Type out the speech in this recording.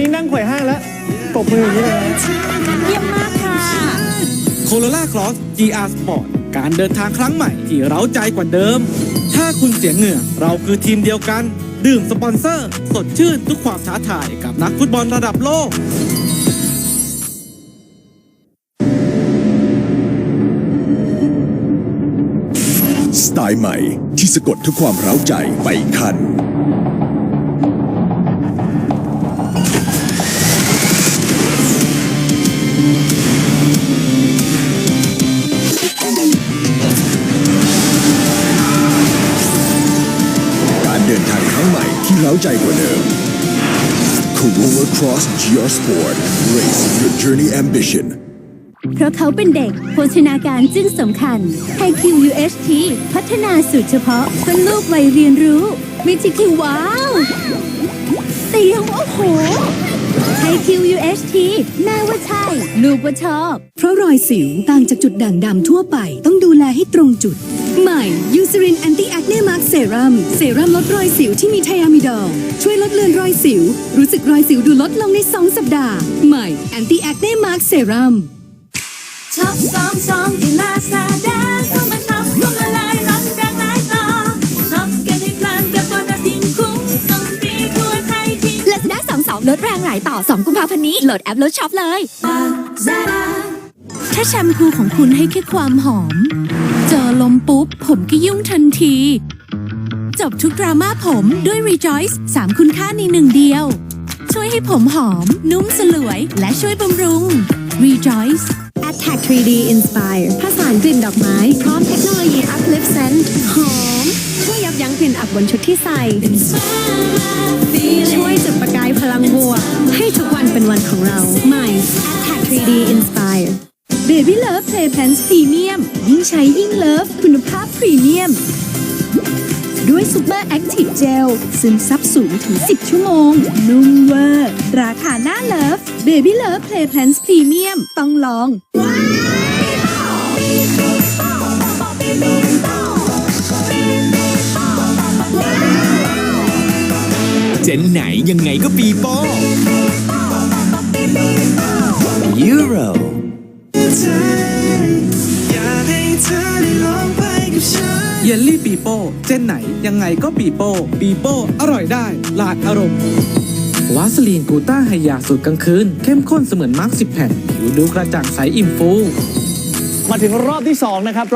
อย่างนี้เลยเยี่ยมมากค่ะ โคโรล่าคลอส GR Sport การเดินทางครั้งใหม่ที่เร้าใจกว่าเดิม ถ้าคุณเสียเหงื่อเราคือทีมเดียวกัน ดื่มสปอนเซอร์ สดชื่นทุกความท้าทายกับนักฟุตบอลระดับโลก สไตล์ใหม่ที่สะกดทุกความเร้าใจไปอีกคัน ร้าใจกว่าเดิม Corolla Cross GR Sport Race your journey ambition เพราะเขาเป็นเด็ก โภชนาการจึงสำคัญไฮคิว UHT พัฒนาสูตรเฉพาะเพื่อลูกวัยเรียนรู้ วิธีคิวว้าว แต่ยังโอ้โห ไฮคิว UHT แม่ว่าใช่ ลูกว่าชอบ เพราะรอยสิวต่างจากจุดด่างดำทั่วไป ต้องดูแลให้ตรงจุด ใหม่ยูซ r รินแอนตี้แอคเนมาร์กเซรั่มเซรั่มลดรอยสิวที่มีไทอะมิดอลช่วยลดเลือนรอยสิว รู้สึกรอยสิวดูลดลงใน 2 สัปดาห์ ใหม่แอนตี้แอคเนมาร์กเซรั่มช็อปสองสองที่ลาซาด้าเข้ามา ลดแรงหลายต่อ 2 กุมภาพันธ์นี้โหลดแอปลดช็อปเลย ถ้าแชมพูของคุณให้แค่ความหอม เจอลมปุ๊บ ผมก็ยุ่งทันที จบทุกดราม่าผมด้วย Rejoice 3 คุณค่าในหนึ่งเดียว ช่วยให้ผมหอม นุ่มสลวย และช่วยบำรุง Rejoice Attack 3D Inspire ผสานกลิ่นดอกไม้ พร้อมเทคโนโลยี Uplift Scent หอม ยยับยั้งกลิ่นอับบนชุดที่ใส่ ช่วยจุดประกายพลังบวก ให้ทุกวันเป็นวันของเรา ใหม่ Attack 3D Inspire Baby Love Play Pens Premium ยิ่งใช้ยิ่งเลิฟคุณภาพพรีเมียม ด้วย Super Active Gel ซึมซับสูงถึง 10 ชั่วโมง นุ่มเวอร์ ราคาหน้าเลิฟ Baby Love Play Pens Premium ต้องลอง เจนไหนยังไงก็ปีโป้ยูโรเยลลี่ปีโป้เจนไหนยังไงก็ปีโป้ปีโป้อร่อยได้หลากอารมณ์วาสลีนกูต้าไฮยาสูตรกลางคืน เข้มข้นเสมือนมาร์คสิบแผ่น ผิวดูกระจ่างใสอิ่มฟู มาถึงรอบที่ 2 นะครับ